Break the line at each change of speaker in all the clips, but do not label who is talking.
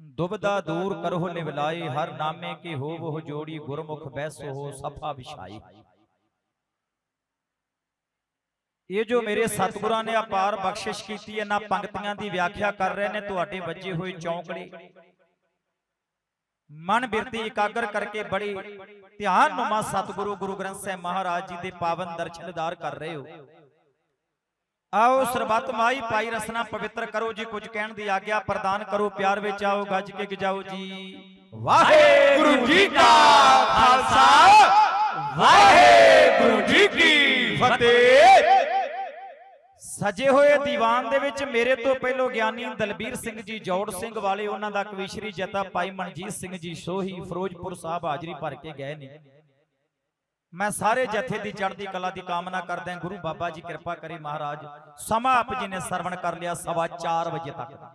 ਦੁਬਦਾ ਦੂਰ ਕਰਹੁ ਨਿਵਲਾਏ ਹਰ ਨਾਮੇ ਕੀ ਹੋਵਹੁ ਜੋੜੀ ਗੁਰਮੁਖ ਬੈਸੋ ਹੋ ਸਫਾ ਵਿਛਾਈ। ਇਹ ਜੋ ਮੇਰੇ ਸਤਿਗੁਰਾਂ ਨੇ ਅਪਾਰ ਬਖਸ਼ਿਸ਼ ਕੀਤੀ ਇਹਨਾਂ ਪੰਕਤੀਆਂ ਦੀ ਵਿਆਖਿਆ ਕਰ ਰਹੇ ਨੇ ਤੁਹਾਡੇ ਵੱਜੇ ਹੋਏ ਚੌਂਕੜੇ। ਮਨ ਬਿਰਤੀ ਇਕਾਗਰ ਕਰਕੇ ਬੜੀ ਧਿਆਨ ਨੁਮਾ ਸਤਿਗੁਰੂ ਗੁਰੂ ਗ੍ਰੰਥ ਸਾਹਿਬ ਮਹਾਰਾਜ ਜੀ ਦੇ ਪਾਵਨ ਦਰਸ਼ਨਦਾਰ ਕਰ ਰਹੇ ਹੋ। ਆਓ ਸਰਬੱਤ ਮਾਈ ਪਾਈ ਰਸਨਾ ਪਵਿੱਤਰ ਕਰੋ ਜੀ ਕੁਝ ਕਹਿਣ ਦੀ ਆਗਿਆ ਪ੍ਰਦਾਨ ਕਰੋ ਪਿਆਰ ਵਿੱਚ ਆਓ ਗੱਜ ਕੇ ਗਜਾਓ ਜੀ।
ਵਾਹਿਗੁਰੂ ਜੀ ਕਾ ਖਾਲਸਾ। ਵਾਹਿਗੁਰੂ ਜੀ ਕੀ ਫਤਿਹ।
ਸਜੇ ਹੋਏ ਦੀਵਾਨ ਦੇ ਵਿੱਚ ਮੇਰੇ ਤੋਂ ਪਹਿਲੋਂ ਗਿਆਨੀ ਦਲਬੀਰ ਸਿੰਘ ਜੀ ਜੋੜ ਸਿੰਘ ਵਾਲੇ ਉਹਨਾਂ ਦਾ ਕਵੀਸ਼ਰੀ ਜਤਾ ਭਾਈ ਮਨਜੀਤ ਸਿੰਘ ਜੀ ਸੋਹੀ ਫਿਰੋਜ਼ਪੁਰ ਸਾਹਿਬ ਹਾਜ਼ਰੀ ਭਰ ਕੇ ਗਏ ਨੇ। ਮੈਂ ਸਾਰੇ ਜਥੇ ਦੀ ਚੜ੍ਹਦੀ ਕਲਾ ਦੀ ਕਾਮਨਾ ਕਰਦਾ ਹਾਂ। ਗੁਰੂ ਬਾਬਾ ਜੀ ਕਿਰਪਾ ਕਰੇ ਮਹਾਰਾਜ। ਸਮਾਂ ਆਪ ਜੀ ਨੇ ਸਰਵਣ ਕਰ ਲਿਆ ਸਵਾ 4 ਵਜੇ ਤੱਕ। ਦਾ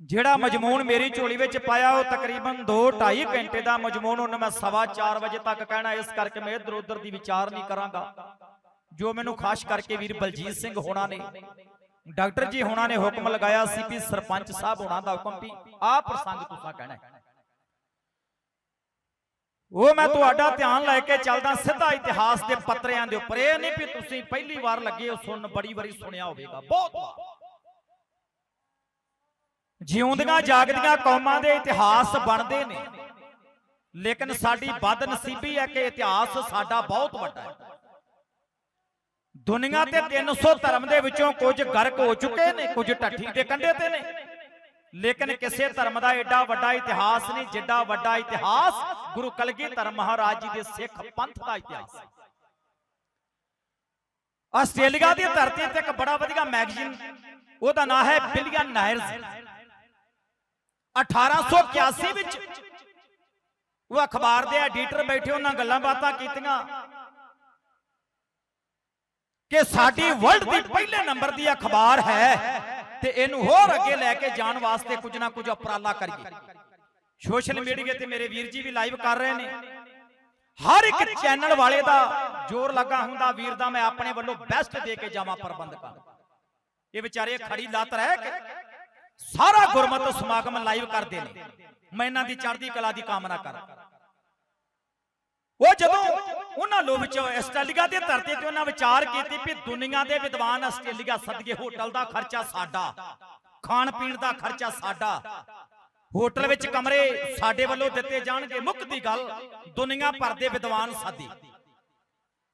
ਜਿਹੜਾ ਮਜਮੂਨ ਮੇਰੀ ਝੋਲੀ ਵਿੱਚ ਪਾਇਆ ਉਹ ਤਕਰੀਬਨ 2 2.5 ਘੰਟੇ ਦਾ ਮਜਮੂਨ ਉਹਨੂੰ ਮੈਂ ਸਵਾ 4 ਵਜੇ ਤੱਕ ਕਹਿਣਾ ਇਸ ਕਰਕੇ ਮੈਂ ਇਧਰ ਉਧਰ ਦੀ ਵਿਚਾਰ ਨਹੀਂ ਕਰਾਂਗਾ। ਜੋ ਮੈਨੂੰ ਖਾਸ ਕਰਕੇ ਵੀਰ ਬਲਜੀਤ ਸਿੰਘ ਹੋਣਾ ਨੇ। ਡਾਕਟਰ ਜੀ ਹੋਣਾ ਨੇ ਹੁਕਮ ਲਗਾਇਆ ਸੀ ਵੀ ਸਰਪੰਚ ਸਾਹਿਬ ਹੋਣਾ ਦਾ ਹੁਕਮ ਵੀ ਆਹ ਪ੍ਰਸੰਗ ਤੁਸੀਂ ਕਹਿਣਾ ਹੈ। ਉਹ ਮੈਂ ਤੁਹਾਡਾ ਧਿਆਨ ਲੈ ਕੇ ਚੱਲਦਾ ਸਿੱਧਾ ਇਤਿਹਾਸ ਦੇ ਪੱਤਰਿਆਂ ਦੇ ਉੱਪਰ। ਇਹ ਨਹੀਂ ਵੀ ਤੁਸੀਂ ਪਹਿਲੀ ਵਾਰ ਲੱਗੇ ਹੋ ਸੁਣਨ ਬੜੀ ਵਾਰੀ ਸੁਣਿਆ ਹੋਵੇਗਾ। ਬਹੁਤ ਵਾਰ। ਜਿਉਂਦੀਆਂ ਜਾਗਦੀਆਂ ਕੌਮਾਂ ਦੇ ਇਤਿਹਾਸ ਬਣਦੇ ਨੇ। ਲੇਕਿਨ ਸਾਡੀ ਬਦਨਸੀਬੀ ਹੈ ਕਿ ਇਤਿਹਾਸ ਸਾਡਾ ਬਹੁਤ ਵੱਡਾ ਹੈ। ਦੁਨੀਆ ਤੇ 300 ਧਰਮ ਦੇ ਵਿੱਚੋਂ ਕੁਝ ਗਰਕ ਹੋ ਚੁੱਕੇ ਨੇ ਕੁਝ ਢੱਠੀ ਦੇ ਕੰਢੇ ਤੇ ਨੇ। ਲੇਕਿਨ ਕਿਸੇ ਧਰਮ ਦਾ ਐਡਾ ਵੱਡਾ ਇਤਿਹਾਸ ਨਹੀਂ ਜਿੱਡਾ ਵੱਡਾ ਇਤਿਹਾਸ ਗੁਰੂ ਕਲਗੀਧਰ ਮਹਾਰਾਜ ਜੀ ਦੇ ਸਿੱਖ ਪੰਥ ਦਾ ਇਤਿਹਾਸ। ਆਸਟ੍ਰੇਲੀਆ ਦੀ ਧਰਤੀ ਤੇ ਇੱਕ ਬੜਾ ਵਧੀਆ ਮੈਗਜ਼ੀਨ। ਉਹਦਾ ਨਾਮ ਹੈ ਬਿਲੀਅਨ ਨਾਇਰਸ। 1881 ਵਿੱਚ ਉਹ ਅਖਬਾਰ ਦੇ ਐਡੀਟਰ ਬੈਠੇ ਉਹਨਾਂ ਗੱਲਾਂ ਬਾਤਾਂ ਕੀਤੀਆਂ ਕਿ ਸਾਡੀ ਵਰਲਡ ਦੀ ਪਹਿਲੇ ਨੰਬਰ ਦੀ ਅਖਬਾਰ ਹੈ ਤੇ ਇਹਨੂੰ ਹੋਰ ਅੱਗੇ ਲੈ ਕੇ ਜਾਣ ਵਾਸਤੇ ਕੁਝ ਨਾ ਕੁਝ ਉਪਰਾਲਾ ਕਰੀਏ। ਸੋਸ਼ਲ ਮੀਡੀਆ ਤੇ ਮੇਰੇ ਵੀਰ ਜੀ ਵੀ ਲਾਈਵ ਕਰ ਰਹੇ ਨੇ। ਹਰ ਇੱਕ ਚੈਨਲ ਵਾਲੇ ਦਾ ਜ਼ੋਰ ਲੱਗਾ ਹੁੰਦਾ ਵੀਰ ਦਾ ਮੈਂ ਆਪਣੇ ਵੱਲੋਂ ਬੈਸਟ ਦੇ ਕੇ ਜਾਵਾਂ ਪ੍ਰਬੰਧਕਾਂ। ਇਹ ਵਿਚਾਰੇ ਖੜੀ ਲੱਤ ਰਹਿ ਕੇ ਸਾਰਾ ਗੁਰਮਤਿ ਸਮਾਗਮ ਲਾਈਵ ਕਰਦੇ ਨੇ। ਮੈਂ ਇਹਨਾਂ ਦੀ ਚੜ੍ਹਦੀ ਕਲਾ ਦੀ ਕਾਮਨਾ ਕਰਾਂ। ਉਹ ਜਦੋਂ ਉਹਨਾਂ ਲੋਕ ਵਿੱਚ ਆਸਟ੍ਰੇਲੀਆ ਦੇ ਧਰਤੀ ਤੇ ਉਹਨਾਂ ਵਿਚਾਰ ਕੀਤੀ ਵੀ ਦੁਨੀਆ ਦੇ ਵਿਦਵਾਨ ਆਸਟ੍ਰੇਲੀਆ ਸਦਕੇ ਹੋਟਲ ਦਾ ਖਰਚਾ ਸਾਡਾ ਖਾਣ ਪੀਣ ਦਾ ਖਰਚਾ ਸਾਡਾ ਹੋਟਲ ਵਿੱਚ ਕਮਰੇ ਸਾਡੇ ਵੱਲੋਂ ਦਿੱਤੇ ਜਾਣਗੇ। ਮੁੱਖ ਦੀ ਗੱਲ, ਦੁਨੀਆ ਭਰ ਦੇ ਵਿਦਵਾਨ ਸਾਦੀ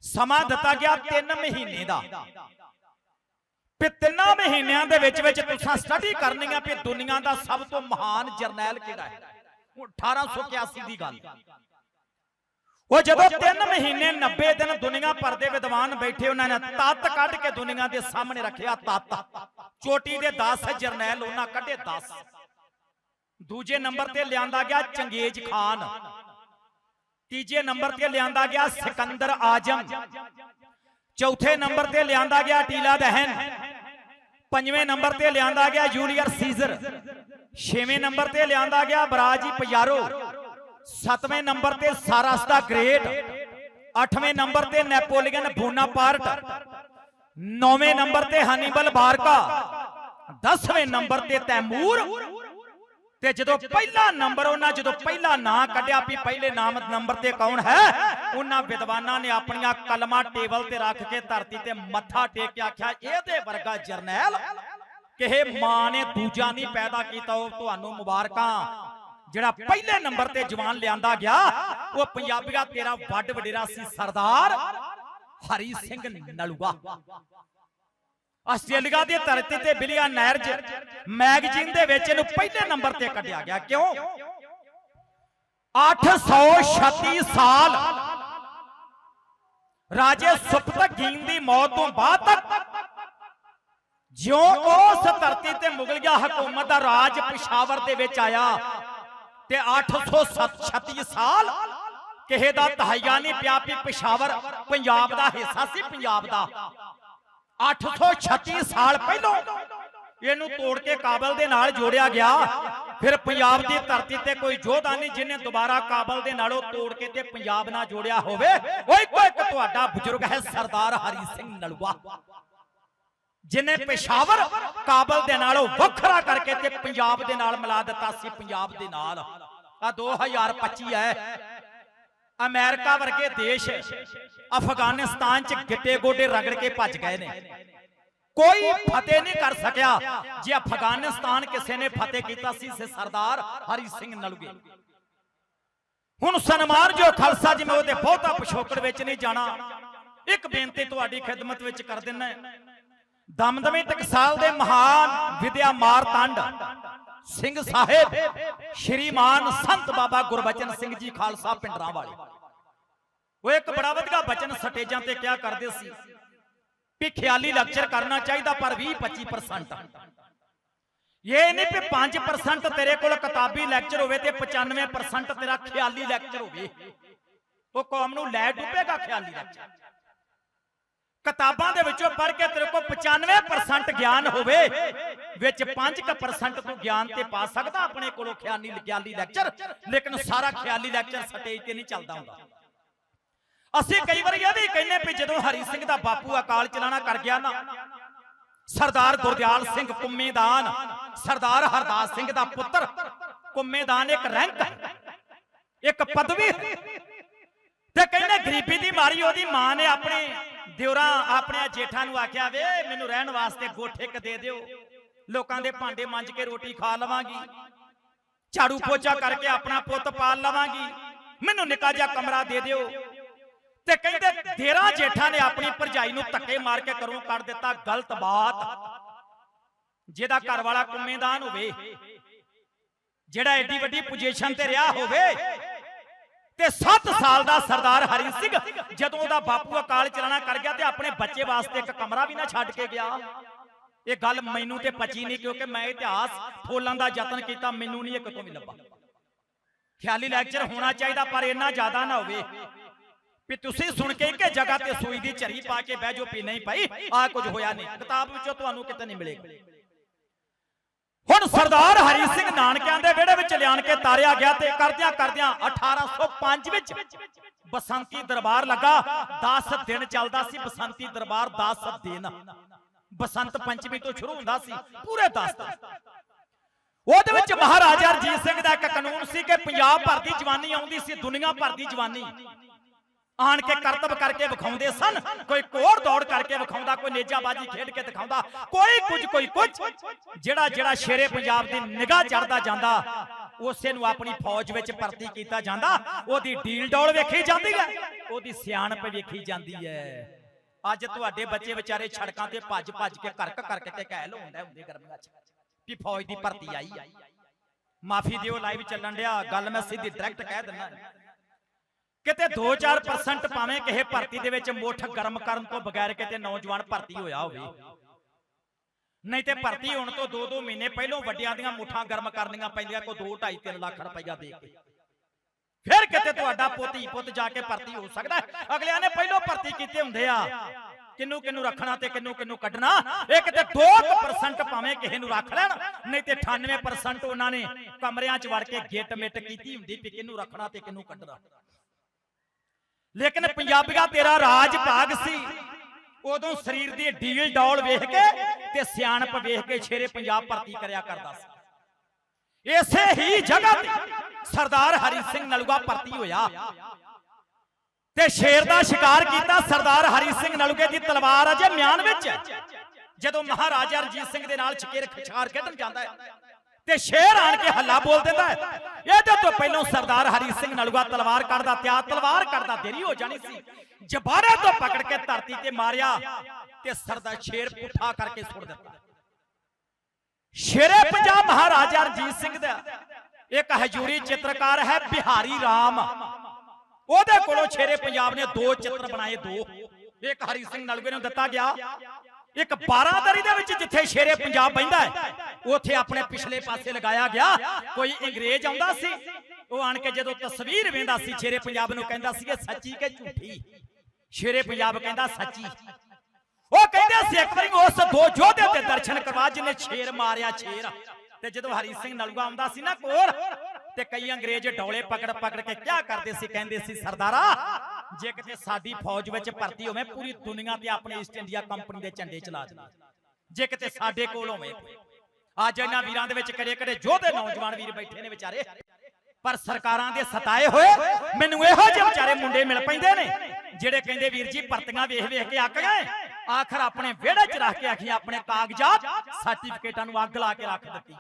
ਸਮਾਂ ਦਿੱਤਾ ਗਿਆ 3 ਮਹੀਨੇ ਦਾ। ਵੀ ਤਿੰਨਾਂ ਮਹੀਨਿਆਂ ਦੇ ਵਿੱਚ ਵਿੱਚ ਤੁਸੀਂ ਸਟੱਡੀ ਕਰਨੀ ਆ ਵੀ ਦੁਨੀਆ ਦਾ ਸਭ ਤੋਂ ਮਹਾਨ ਜਰਨੈਲ ਕਿਹੜਾ ਹੈ? ਉਹ 1881 ਦੀ ਗੱਲ। ਉਹ ਜਦੋਂ 3 ਮਹੀਨੇ 90 ਦਿਨ ਦੁਨੀਆ ਭਰ ਦੇ ਵਿਦਵਾਨ ਬੈਠੇ, ਉਹਨਾਂ ਨੇ ਤੱਤ ਕੱਢ ਕੇ ਦੁਨੀਆ ਦੇ ਸਾਹਮਣੇ ਰੱਖਿਆ, ਤੱਤ। ਚੋਟੀ ਦੇ 10 ਜਰਨੈਲ ਉਹਨਾਂ ਕੱਢੇ 10 ਦੂਜੇ ਨੰਬਰ ਤੇ ਲਿਆਂਦਾ ਗਿਆ ਚੰਗੇਜ਼ ਖਾਨ। ਤੀਜੇ ਨੰਬਰ ਤੇ ਲਿਆਂਦਾ ਗਿਆ ਸਿਕੰਦਰ ਆਜਮ। ਚੌਥੇ ਨੰਬਰ ਤੇ ਲਿਆਂਦਾ ਗਿਆ ਟੀਲਾ ਦਹਨ। ਪੰਜਵੇਂ ਨੰਬਰ ਤੇ ਲਿਆਂਦਾ ਗਿਆ ਜੂਲੀਅਰ ਸੀਜ਼ਰ। ਛੇਵੇਂ ਨੰਬਰ ਤੇ ਲਿਆਂਦਾ ਗਿਆ ਬਰਾਜੀ ਪਿਆਰੋ। ਸੱਤਵੇਂ ਨੰਬਰ ਤੇ ਸਾਰਸ ਦਾ ਗ੍ਰੇਟ। ਅੱਠਵੇਂ ਨੰਬਰ ਤੇ ਨੈਪੋਲੀਅਨ ਬੋਨਾਪਾਰਟ ਨੌਵੇਂ ਨੰਬਰ ਤੇ ਹਨੀਬਲ ਬਾਰਕਾ। 10ਵੇਂ ਨੰਬਰ ਤੇ ਤੈਮੂਰ। ਤੇ ਜਦੋਂ ਪਹਿਲਾ ਨੰਬਰ ਉਹਨਾਂ ਜਦੋਂ ਪਹਿਲਾ ਨਾਂ ਕੱਢਿਆ ਵੀ ਪਹਿਲੇ ਨਾਮ ਨੰਬਰ ਤੇ ਕੌਣ ਹੈ? ਉਹਨਾਂ ਵਿਦਵਾਨਾਂ ਨੇ ਆਪਣੀਆਂ ਕਲਮਾਂ ਟੇਬਲ ਤੇ ਰੱਖ ਕੇ ਧਰਤੀ ਤੇ ਮੱਥਾ ਟੇਕ ਕੇ ਆਖਿਆ, ਇਹਦੇ ਵਰਗਾ ਜਰਨੈਲ? ਕਿਹੇ ਮਾਂ ਨੇ ਦੂਜਾ ਨਹੀਂ ਪੈਦਾ ਕੀਤਾ, ਉਹ ਤੁਹਾਨੂੰ ਮੁਬਾਰਕਾਂ। ਜਿਹੜਾ ਪਹਿਲੇ ਨੰਬਰ ਤੇ ਜਵਾਨ ਲਿਆਂਦਾ ਗਿਆ, ਉਹ ਪੰਜਾਬੀਆ ਤੇਰਾ ਵੱਡ ਵਡੇਰਾ ਸੀ ਸਰਦਾਰ ਹਰੀ ਸਿੰਘ ਨਲੂਆ। ਆਸਟ੍ਰੇਲੀਆ ਦੀ ਧਰਤੀ ਤੇ ਬਿਲੀਆ ਨੈਰਜ ਮੈਗਜ਼ੀਨ ਦੇ ਵਿੱਚ ਇਹਨੂੰ ਪਹਿਲੇ ਨੰਬਰ ਤੇ ਕੱਢਿਆ ਗਿਆ। ਕਿਉਂ? 836 ਸਾਲ ਰਾਜੇ ਸੁਪਤਗੀਨ ਦੀ ਮੌਤ ਤੋਂ ਬਾਅਦ ਤੱਕ ਜਿਉਂ ਉਸ ਧਰਤੀ ਤੇ ਮੁਗਲਿਆ ਹਕੂਮਤ ਦਾ ਰਾਜ ਪਿਸ਼ਾਵਰ ਦੇ ਵਿੱਚ ਆਇਆ ਤੇ 836 ਸਾਲ ਕਿਸੇ ਦਾ ਤਹਾਈਆ ਨਹੀਂ ਪਿਆ ਵੀ ਪਿਸ਼ਾਵਰ ਪੰਜਾਬ ਦਾ ਹਿੱਸਾ ਸੀ, ਪੰਜਾਬ ਦਾ। 836 ਸਾਲ ਪਹਿਲਾਂ ਇਹਨੂੰ ਤੋੜ ਕੇ ਕਾਬਲ ਦੇ ਨਾਲ ਜੋੜਿਆ ਗਿਆ। ਫਿਰ ਪੰਜਾਬ ਦੀ ਧਰਤੀ ਤੇ ਕੋਈ ਯੋਧਾ ਨਹੀਂ ਜਿਹਨੇ ਦੁਬਾਰਾ ਕਾਬਲ ਦੇ ਨਾਲੋਂ ਤੋੜ ਕੇ ਤੇ ਪੰਜਾਬ ਨਾਲ ਜੋੜਿਆ ਹੋਵੇ। ਉਹ ਇੱਕੋ ਇੱਕ ਤੁਹਾਡਾ ਬਜ਼ੁਰਗ ਹੈ ਸਰਦਾਰ ਹਰੀ ਸਿੰਘ ਨਲੂਆ ਜਿਨੇ ਪੇਸ਼ਾਵਰ ਕਾਬਲ ਦੇ ਨਾਲੋਂ ਵੱਖਰਾ ਕਰਕੇ ਤੇ ਪੰਜਾਬ ਦੇ ਨਾਲ ਮਿਲਾ ਦਿੱਤਾ ਸੀ, ਪੰਜਾਬ ਦੇ ਨਾਲ। ਆ 2025 ਹੈ। ਅਮਰੀਕਾ ਵਰਗੇ ਦੇਸ਼ ਅਫਗਾਨਿਸਤਾਨ ਚ ਗਿੱਟੇ ਗੋਡੇ ਰਗੜ ਕੇ ਭੱਜ ਗਏ ਨੇ। ਕੋਈ ਫਤਿਹ ਨਹੀਂ ਕਰ ਸਕਿਆ ਜੇ ਅਫਗਾਨਿਸਤਾਨ ਕਿਸੇ ਨੇ ਫਤਿਹ ਕੀਤਾ ਸੀ, ਸੇ ਸਰਦਾਰ ਹਰੀ ਸਿੰਘ ਨਲੂਗੇ। ਹੁਣ ਸਨਮਾਨ ਜੋ ਖਾਲਸਾ ਜਿਵੇਂ ਉਹਦੇ ਬਹੁਤਾ ਪਿਛੋਕੜ ਵਿੱਚ ਨਹੀਂ ਜਾਣਾ। ਇੱਕ ਬੇਨਤੀ ਤੁਹਾਡੀ ਖਿਦਮਤ ਵਿੱਚ ਕਰ ਦਿੰਨਾ ਦਮਦਮੀ ਟਕਸਾਲ ਦੇ ਮਹਾਨ ਵਿਦਿਆ ਮਾਰ ਤੰਡ ਸਿੰਘ ਸਾਹਿਬ, ਸ਼੍ਰੀਮਾਨ ਸੰਤ ਬਾਬਾ ਗੁਰਬਚਨ ਸਿੰਘ ਜੀ ਖਾਲਸਾ ਪਿੰਡਰਾਂ ਵਾਲੇ ਉਹ ਇੱਕ ਬੜਾ ਵਧੀਆ ਬਚਨ ਸਟੇਜਾਂ ਤੇ ਕਿਹਾ ਕਰਦੇ ਸੀ ਵੀ ਖਿਆਲੀ ਲੈਕਚਰ ਕਰਨਾ ਚਾਹੀਦਾ ਪਰ 20 25% ਇਹ ਨਹੀਂ ਵੀ 5% ਤੇਰੇ ਕੋਲ ਕਿਤਾਬੀ ਲੈਕਚਰ ਹੋਵੇ ਤੇ 95% ਤੇਰਾ ਖਿਆਲੀ ਲੈਕਚਰ ਹੋਵੇ। ਉਹ ਕੌਮ ਨੂੰ ਲੈ ਡੁੱਬੇਗਾ ਖਿਆਲੀ ਲੈਕਚਰ ਕਿਤਾਬਾਂ ਦੇ ਵਿੱਚੋਂ ਪੜ੍ਹ ਕੇ ਤੇਰੇ ਕੋਲ 95% ਗਿਆਨ ਹੋਵੇ। ਵਿੱਚ 5% ਤੂੰ ਗਿਆਨ ਤੇ ਪਾ ਸਕਦਾ, ਆਪਣੇ ਕੋਲੋਂ ਖਿਆਲੀ ਖਿਆਲੀ ਲੈਕਚਰ ਲੇਕਿਨ ਸਾਰਾ ਖਿਆਲੀ ਲੈਕਚਰ ਸਟੇਜ ਤੇ ਨਹੀਂ ਚੱਲਦਾ ਹੁੰਦਾ। ਅਸੀਂ ਕਈ ਵਾਰੀ ਇਹ ਵੀ ਕਹਿੰਨੇ ਵੀ ਜਦੋਂ ਹਰੀ ਸਿੰਘ ਦਾ ਬਾਪੂ ਅਕਾਲ ਚਲਾਣਾ ਕਰ ਗਿਆ ਨਾ, ਸਰਦਾਰ ਗੁਰਦਿਆਲ ਸਿੰਘ ਕੁੰਮੇਦਾਨ, ਸਰਦਾਰ ਹਰਦਾਸ ਸਿੰਘ ਦਾ ਪੁੱਤਰ, ਕੁੰਮੇਦਾਨ ਇੱਕ ਰੈਂਕ, ਇੱਕ ਪਦਵੀ। ਤੇ ਕਹਿੰਦੇ ਗਰੀਬੀ ਦੀ ਮਾਰੀ, ਉਹਦੀ ਮਾਂ ਨੇ ਆਪਣੇ ਦਿਉਰਾਂ ਆਪਣੇ ਜੇਠਾਂ ਨੂੰ ਆਖਿਆ, ਵੇ, ਮੈਨੂੰ ਰਹਿਣ ਵਾਸਤੇ ਗੋਠੇ ਕ ਦੇ ਦਿਓ। ਲੋਕਾਂ ਦੇ ਭਾਂਡੇ ਮਾਂਜ ਕੇ ਰੋਟੀ ਖਾ ਲਵਾਂਗੀ। ਝਾੜੂ ਪੋਚਾ ਕਰਕੇ ਆਪਣਾ ਪੁੱਤ ਪਾਲ ਲਵਾਂਗੀ। ਮੈਨੂੰ ਨਿੱਕਾ ਜਿਹਾ ਕਮਰਾ ਦੇ ਦਿਓ। ਤੇ ਕਹਿੰਦੇ ਤੇਰਾ ਜੇਠਾ ਨੇ ਆਪਣੀ ਭਰਜਾਈ ਨੂੰ ਧੱਕੇ ਮਾਰ ਕੇ ਘਰੋਂ ਕੱਢ ਦਿੱਤਾ ਗਲਤ ਬਾਤ। ਜਿਹਦਾ ਘਰ ਵਾਲਾ ਕੁੰਮੇਦਾਨ ਹੋਵੇ। ਜਿਹੜਾ ਐਡੀ ਵੱਡੀ ਪੋਜੀਸ਼ਨ ਤੇ ਰਿਹਾ ਹੋਵੇ। ਤੇ 7 ਸਾਲ ਦਾ ਸਰਦਾਰ ਹਰੀ ਸਿੰਘ ਜਦੋਂ ਉਹਦਾ ਬਾਪੂ ਅਕਾਲ ਚਲਾਣਾ ਕਰ ਗਿਆ ਤੇ ਆਪਣੇ ਬੱਚੇ ਵਾਸਤੇ ਇੱਕ ਕਮਰਾ ਵੀ ਨਾ ਛੱਡ ਕੇ ਗਿਆ। ਇਹ ਗੱਲ ਮੈਨੂੰ ਤੇ ਪਚੀ ਨਹੀਂ ਕਿਉਂਕਿ ਮੈਂ ਇਤਿਹਾਸ ਫੋਲਾਂ ਦਾ ਯਤਨ ਕੀਤਾ, ਮੈਨੂੰ ਨਹੀਂ ਇਹ ਕਿਤੋਂ ਵੀ ਲੱਭਾ। ਖਿਆਲੀ ਲੈਕਚਰ ਹੋਣਾ ਚਾਹੀਦਾ, ਪਰ ਇੰਨਾ ਜ਼ਿਆਦਾ ਨਾ ਹੋਵੇ। ਵੀ ਤੁਸੀਂ ਸੁਣ ਕੇ ਕਿ ਜਗ੍ਹਾ ਤੇ ਸੂਈ ਦੀ ਝਰੀ ਪਾ ਕੇ ਬਹਿ ਜਾਓ ਵੀ ਨਹੀਂ ਭਾਈ ਆ ਕੁਝ ਹੋਇਆ ਨਹੀਂ। ਕਿਤਾਬ ਵਿੱਚੋਂ ਤੁਹਾਨੂੰ ਕਿਤੇ ਨਹੀਂ ਮਿਲੇਗਾ। ਹੁਣ ਸਰਦਾਰ ਹਰੀ ਸਿੰਘ ਨਾਨਕਿਆਂ ਦੇ ਵਿਹੜੇ ਵਿੱਚ ਲਿਆਣ ਕੇ ਤਾਰਿਆ ਗਿਆ ਤੇ ਕਰਦਿਆਂ ਕਰਦਿਆਂ 1805 ਵਿੱਚ ਬਸੰਤੀ ਦਰਬਾਰ ਲੱਗਾ। 10 ਦਿਨ ਚੱਲਦਾ ਸੀ ਬਸੰਤੀ ਦਰਬਾਰ 10 ਦਿਨ। ਬਸੰਤ ਪੰਚਮੀ ਤੋਂ ਸ਼ੁਰੂ ਹੁੰਦਾ ਸੀ, ਪੂਰੇ 10 ਉਹਦੇ ਵਿੱਚ ਮਹਾਰਾਜਾ ਰਣਜੀਤ ਸਿੰਘ ਦਾ ਇੱਕ ਕਾਨੂੰਨ ਸੀ ਕਿ ਪੰਜਾਬ ਭਰ ਦੀ ਜਵਾਨੀ ਆਉਂਦੀ ਸੀ, ਦੁਨੀਆ ਭਰ ਦੀ ਜਵਾਨੀ। ਆਣ ਕੇ ਕਰਤਬ ਕਰਕੇ ਵਿਖਾਉਂਦੇ ਸਨ, ਕੋਈ ਕੋੜ ਦੌੜ ਕਰਕੇ ਵਿਖਾਉਂਦਾ, ਕੋਈ ਨੇਜਾਬਾਜੀ ਖੇਡ ਕੇ ਦਿਖਾਉਂਦਾ, ਕੋਈ ਕੁਝ ਕੋਈ ਕੁਝ। ਜਿਹੜਾ ਜਿਹੜਾ ਸ਼ੇਰੇ ਪੰਜਾਬ ਦੀ ਨਿਗਾਹ ਚੜਦਾ ਜਾਂਦਾ, ਉਸੇ ਨੂੰ ਆਪਣੀ ਫੌਜ ਵਿੱਚ ਭਰਤੀ ਕੀਤਾ ਜਾਂਦਾ। ਉਹਦੀ ਡੀਲ ਡੌਲ ਵੇਖੀ ਜਾਂਦੀ ਹੈ, ਉਹਦੀ ਸਿਆਣਪ ਵੇਖੀ ਜਾਂਦੀ ਹੈ। ਅੱਜ ਤੁਹਾਡੇ ਬੱਚੇ ਵਿਚਾਰੇ ਸੜਕਾਂ ਤੇ ਭੱਜ ਭੱਜ ਕੇ ਕਰਕ ਕਰਕੇ ਤੇ ਕਹਿ ਲਾਉਂਦੇ ਹੁੰਦੇ ਗਰਮੀਆਂ 'ਚ। ਵੀ ਫੌਜ ਦੀ ਭਰਤੀ ਆਈ। ਆ ਮਾਫੀ ਦਿਓ ਲਾਈਵ ਚੱਲਣ ਡਿਆ। ਗੱਲ ਮੈਂ ਸਿੱਧੀ ਡਾਇਰੈਕਟ ਕਹਿ ਦਿੰਦਾ। ਕਿਤੇ 2-4% ਭਾਵੇਂ ਕਿਸੇ ਭਰਤੀ ਦੇ ਵਿੱਚ ਮੁੱਠ ਗਰਮ ਕਰਨ ਤੋਂ ਬਗੈਰ ਕਿਤੇ ਨੌਜਵਾਨ ਭਰਤੀ ਹੋਇਆ ਹੋਵੇ। ਨਹੀਂ ਤੇ ਭਰਤੀ ਹੋਣ ਤੋਂ 2-2 ਮਹੀਨੇ ਪਹਿਲਾਂ ਵੱਡਿਆਂ ਦੀਆਂ ਮੁੱਠਾਂ ਗਰਮ ਕਰਨੀਆਂ ਪੈਂਦੀਆਂ, ਕੋਈ 2-2.5 ਲੱਖ ਰੁਪਈਆ ਦੇ ਕੇ। ਫਿਰ ਕਿਤੇ ਤੁਹਾਡਾ ਪੋਤੀ ਪੁੱਤ ਜਾ ਕੇ ਭਰਤੀ ਹੋ ਸਕਦਾ ਅਗਲਿਆਂ ਨੇ ਪਹਿਲਾਂ ਭਰਤੀ ਕੀਤੇ ਹੁੰਦੇ ਆ। ਕਿੰਨੂੰ ਕਿੰਨੂੰ ਰੱਖਣਾ ਤੇ ਕਿੰਨੂੰ ਕਿੰਨੂੰ ਕੱਢਣਾ? ਇਹ ਕਿਤੇ 2% ਭਾਵੇਂ ਕਿਸੇ ਨੂੰ ਰੱਖ ਲੈਣ, ਨਹੀਂ ਤੇ 98% ਉਹਨਾਂ ਨੇ ਕਮਰਿਆਂ 'ਚ ਵੜ ਕੇ ਗਿੱਟ ਮਿੱਟ ਕੀਤੀ ਹੁੰਦੀ ਵੀ ਕਿੰਨੂੰ ਰੱਖਣਾ ਤੇ ਕਿੰਨੂੰ ਕੱਢਣਾ। ਲੇਕਿਨ ਪੰਜਾਬੀਆ ਤੇਰਾ ਰਾਜ ਭਾਗ ਸੀ। ਉਦੋਂ ਸਰੀਰ ਦੀ ਡੀਲ ਡੌਲ ਵੇਖ ਕੇ ਤੇ ਸਿਆਣਪ ਵੇਖ ਕੇ ਸ਼ੇਰੇ ਪੰਜਾਬ ਭਰਤੀ ਕਰਿਆ ਕਰਦਾ ਸੀ। ਇਸੇ ਹੀ ਜਗ੍ਹਾ ਤੇ ਸਰਦਾਰ ਹਰੀ ਸਿੰਘ ਨਲੂਗਾ ਭਰਤੀ ਹੋਇਆ। ਤੇ ਸ਼ੇਰ ਦਾ ਸ਼ਿਕਾਰ ਕੀਤਾ ਸਰਦਾਰ ਹਰੀ ਸਿੰਘ ਨਲੂਏ ਦੀ ਤਲਵਾਰ ਅਜੇ ਮਿਆਨ ਵਿੱਚ। ਜਦੋਂ ਮਹਾਰਾਜਾ ਰਣਜੀਤ ਸਿੰਘ ਦੇ ਨਾਲ ਸ਼ਕੀਰ ਖਿਚਾਰ ਖੇਡਣ ਜਾਂਦਾ ਹੈ, ਤੇ ਸ਼ੇਰ ਆਣ ਕੇ ਹੱਲਾ ਬੋਲ ਦਿੰਦਾ ਹੈ, ਇਹਦੇ ਤੋਂ ਪਹਿਲਾਂ ਸਰਦਾਰ ਹਰੀ ਸਿੰਘ ਨਲੂਆ ਤਲਵਾਰ ਕੱਢਦਾ ਤਿਆ ਤਲਵਾਰ ਕੱਢਦਾ ਦੇਰੀ ਹੋ ਜਾਣੀ ਸੀ। ਜਬਾਰੇ ਤੋਂ ਪਕੜ ਕੇ ਧਰਤੀ ਤੇ ਮਾਰਿਆ ਤੇ ਸਰਦਾਰ ਸ਼ੇਰ ਪੁੱਠਾ ਕਰਕੇ ਸੁੱਟ ਦਿੱਤਾ। ਸ਼ੇਰੇ ਪੰਜਾਬ ਮਹਾਰਾਜਾ ਰਣਜੀਤ ਸਿੰਘ ਦਾ। ਇੱਕ ਹਜੂਰੀ ਚਿੱਤਰਕਾਰ ਹੈ ਬਿਹਾਰੀ ਰਾਮ। ਉਹਦੇ ਕੋਲੋਂ ਸ਼ੇਰੇ ਪੰਜਾਬ ਨੇ ਦੋ ਚਿੱਤਰ ਬਣਾਏ, ਦੋ। ਇੱਕ ਹਰੀ ਸਿੰਘ ਨਲੂਏ ਨੂੰ ਦਿੱਤਾ ਗਿਆ। ਇੱਕ 12 ਦਰੀ ਦੇ ਵਿੱਚ ਜਿੱਥੇ ਸ਼ੇਰੇ ਪੰਜਾਬ ਬੈਂਦਾ ਹੈ, ਉੱਥੇ ਆਪਣੇ ਪਿਛਲੇ ਪਾਸੇ ਲਗਾਇਆ ਗਿਆ। ਕੋਈ ਅੰਗਰੇਜ਼ ਆਉਂਦਾ ਸੀ, ਉਹ ਆਣ ਕੇ ਜਦੋਂ ਤਸਵੀਰ ਵੇਂਦਾ ਸੀ, ਸ਼ੇਰੇ ਪੰਜਾਬ ਨੂੰ ਕਹਿੰਦਾ ਸੀ, ਇਹ ਸੱਚੀ ਕਿ ਝੂਠੀ? ਸ਼ੇਰੇ ਪੰਜਾਬ ਕਹਿੰਦਾ ਸੱਚੀ। ਉਹ ਕਹਿੰਦੇ ਸੀ ਇੱਕ ਵਾਰੀ ਉਸ ਦੋ ਯੋਧੇ ਤੇ ਦਰਸ਼ਨ ਕਰਵਾ, ਜਿਹਨੇ ਸ਼ੇਰ ਮਾਰਿਆ ਸ਼ੇਰ ਤੇ ਜਦੋਂ ਹਰੀ ਸਿੰਘ ਨਲੂਆ ਆਉਂਦਾ ਸੀ ਨਾ ਕੋਲ, ਤੇ ਕਈ ਅੰਗਰੇਜ਼ ਡੌਲੇ ਪਕੜ ਪਕੜ ਕੇ ਕਿਆ ਕਰਦੇ ਸੀ? ਕਹਿੰਦੇ ਸੀ, ਸਰਦਾਰਾ, ਜੇ ਕਿਤੇ ਸਾਡੀ ਫੌਜ ਵਿੱਚ ਭਰਤੀ ਹੋਵੇ, ਪੂਰੀ ਦੁਨੀਆ ਤੇ ਆਪਣੇ ਈਸਟ ਇੰਡੀਆ ਕੰਪਨੀ ਦੇ ਝੰਡੇ ਚਲਾ ਦੇ। ਜੇ ਕਿਤੇ ਸਾਡੇ ਕੋਲ ਹੋਵੇ ਅੱਜ ਇਹਨਾਂ ਵੀਰਾਂ ਦੇ ਵਿੱਚ ਕਿਹੜੇ ਕਰੇ ਯੋਧੇ ਨੌਜਵਾਨ ਵੀਰ ਬੈਠੇ ਨੇ ਵਿਚਾਰੇ। ਪਰ ਸਰਕਾਰਾਂ ਦੇ ਸਤਾਏ ਹੋਏ, ਮੈਨੂੰ ਇਹੋ ਜਿਹੇ ਵਿਚਾਰੇ ਮੁੰਡੇ ਮਿਲ ਪੈਂਦੇ ਨੇ, ਜਿਹੜੇ ਕਹਿੰਦੇ, ਵੀਰ ਜੀ, ਭਰਤੀਆਂ ਵੇਖ ਵੇਖ ਕੇ ਅੱਕ ਗਏ। ਆਖਰ ਆਪਣੇ ਵਿਹੜੇ 'ਚ ਰੱਖ ਕੇ ਆਖੀ ਆਪਣੇ ਕਾਗਜ਼ਾਤ ਸਰਟੀਫਿਕੇਟਾਂ ਨੂੰ ਅੱਗ ਲਾ ਕੇ ਰੱਖ ਦਿੱਤੀ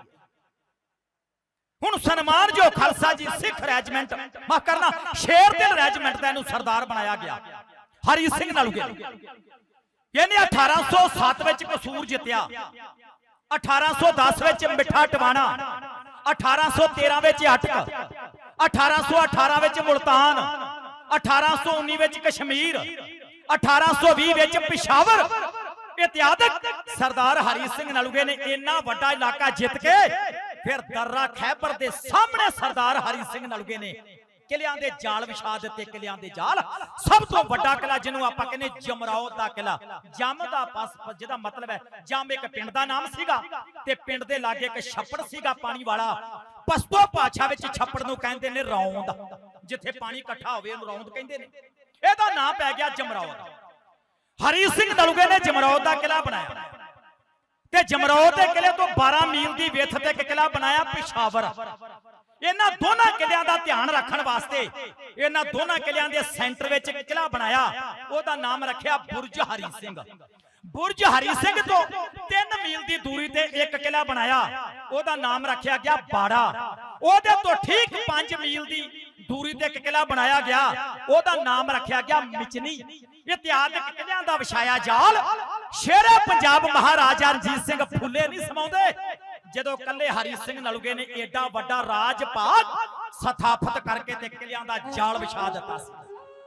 ਹੁਣ ਸਨਮਾਨ ਜੋ ਖਾਲਸਾ ਜੀ ਸਿੱਖ ਰੈਜੀਮੈਂਟ, ਮਾਫ ਕਰਨਾ, ਸ਼ੇਰ ਦਿਲ ਰੈਜੀਮੈਂਟ ਦਾ ਇਹਨੂੰ ਸਰਦਾਰ ਬਣਾਇਆ ਗਿਆ। ਹਰੀ ਸਿੰਘ ਨਾਲੂਗੇ ਇਹਨੇ 1807 ਵਿੱਚ ਕਸੂਰ ਜਿੱਤਿਆ। 1810 ਵਿੱਚ ਮਿੱਠਾ ਟਵਾਣਾ। 1813 ਵਿੱਚ ਅਟਕ। 1818 ਵਿੱਚ ਮੁਲਤਾਨ। 1819 ਵਿੱਚ ਕਸ਼ਮੀਰ। 1820 ਵਿੱਚ ਪਿਸ਼ਾਵਰ। ਇਤਿਆਦਕ ਸਰਦਾਰ ਹਰੀ ਸਿੰਘ ਨਲੂਗੇ ਨੇ ਇੰਨਾ ਵੱਡਾ ਇਲਾਕਾ ਜਿੱਤ ਕੇ ਫਿਰ ਦਰਰਾ ਖੈਬਰ ਦੇ ਸਾਹਮਣੇ ਸਰਦਾਰ ਹਰੀ ਸਿੰਘ ਨਲੂਗੇ ਨੇ ਕਿਲਿਆਂ ਦੇ ਜਾਲ ਵਿਛਾ ਦਿੱਤੇ, ਕਿਲਿਆਂ ਦੇ ਜਾਲ। ਸਭ ਤੋਂ ਵੱਡਾ ਕਿਲਾ ਜਿਹਨੂੰ ਆਪਾਂ ਕਹਿੰਦੇ ਜਮਰੌਦ ਦਾ ਕਿਲਾ ਜਮ ਦਾ ਪਸ ਜਿਹਦਾ ਮਤਲਬ ਹੈ ਜਮ ਇੱਕ ਪਿੰਡ ਦਾ ਨਾਮ ਸੀਗਾ ਤੇ ਪਿੰਡ ਦੇ ਲਾਗੇ ਇੱਕ ਛੱਪੜ ਸੀਗਾ ਪਾਣੀ ਵਾਲਾ। ਪਸਤੋ ਭਾਸ਼ਾ ਵਿੱਚ ਛੱਪੜ ਨੂੰ ਕਹਿੰਦੇ ਨੇ ਰੌਂਦ। ਜਿੱਥੇ ਪਾਣੀ ਇਕੱਠਾ ਹੋਵੇ ਉਹਨੂੰ ਰੌਂਦ ਕਹਿੰਦੇ ਨੇ। ਇਹਦਾ ਪੈ ਗਿਆ ਜਮਰੌਦ ਹਰੀ ਸਿੰਘ ਨਲੂਗੇ ਨੇ ਜਮਰੌਦ ਦਾ ਕਿਲਾ ਬਣਾਇਆ। ਤੇ ਜਮਰੌਦ ਦੇ ਕਿਲੇ ਤੋਂ 12 ਮੀਲ ਦੀ ਵਿੱਥ ਤੇ ਇੱਕ ਕਿਲਾ ਬਣਾਇਆ ਪਿਸ਼ਾਵਰ। ਇਹਨਾਂ ਦੋਨਾਂ ਕਿਲਿਆਂ ਦਾ ਧਿਆਨ ਰੱਖਣ ਵਾਸਤੇ ਇਹਨਾਂ ਦੋਨਾਂ ਕਿਲਿਆਂ ਦੇ ਸੈਂਟਰ ਵਿੱਚ ਇੱਕ ਕਿਲਾ ਬਣਾਇਆ। ਉਹਦਾ ਨਾਮ ਰੱਖਿਆ ਬੁਰਜ ਹਰੀ ਸਿੰਘ। ਬੁਰਜ ਹਰੀ ਸਿੰਘ ਤੋਂ 3 ਮੀਲ ਦੀ ਦੂਰੀ ਤੇ ਇੱਕ ਕਿਲਾ ਬਣਾਇਆ। ਉਹਦਾ ਨਾਮ ਰੱਖਿਆ ਗਿਆ ਬਾੜਾ। ਉਹਦੇ ਤੋਂ ਠੀਕ 5 ਮੀਲ ਦੀ ਦੂਰੀ ਤੇ ਇੱਕ ਕਿਲਾ ਬਣਾਇਆ ਗਿਆ। ਉਹਦਾ ਨਾਮ ਰੱਖਿਆ ਗਿਆ ਮਿਚਨੀ। ਇਤਿਹਾਸਕ ਕਿਲਿਆਂ ਦਾ ਵਿਛਾਇਆ ਜਾਲ। ਸ਼ੇਰੇ ਪੰਜਾਬ ਮਹਾਰਾਜਾ ਰਣਜੀਤ ਸਿੰਘ ਫੁੱਲੇ ਨਹੀਂ ਸਮਾਉਂਦੇ। ਜਦੋਂ ਕੱਲੇ ਹਰੀ ਸਿੰਘ ਨਲੂਗੇ ਨੇ ਏਡਾ ਵੱਡਾ ਰਾਜ ਭਾਗ ਸਥਾਪਿਤ ਕਰਕੇ ਤੇ ਕਿਲਿਆਂ ਦਾ ਜਾਲ ਵਿਛਾ ਦਿੱਤਾ ਸੀ।